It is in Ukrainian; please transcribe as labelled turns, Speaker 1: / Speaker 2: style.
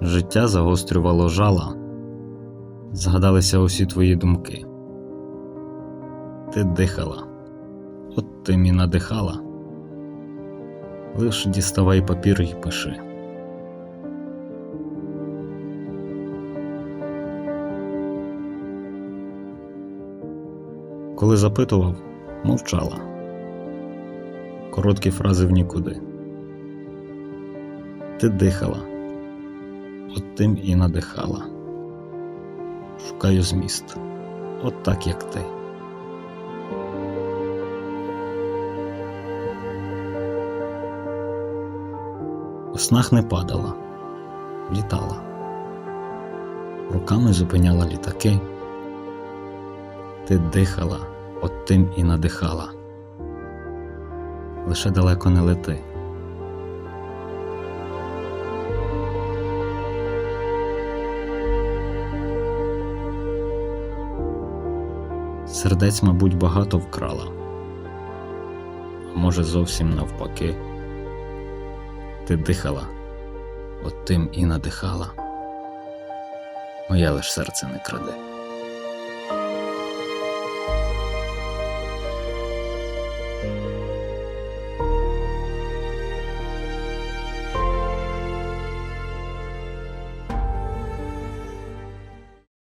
Speaker 1: Життя загострювало жала. Згадалися усі твої думки. Ти дихала, от ти мі надихала. Лиш діставай папір й пиши. Коли запитував, мовчала. Короткі фрази в нікуди. Ти дихала, от тим і надихала. Шукаю зміст, от так як ти. У снах не падала, літала. Руками зупиняла літаки. Ти дихала, от тим і надихала. Лише далеко не лети. Сердець, мабуть, багато вкрала, а може, зовсім навпаки. Ти дихала, от тим і надихала. Моє лиш серце не краде.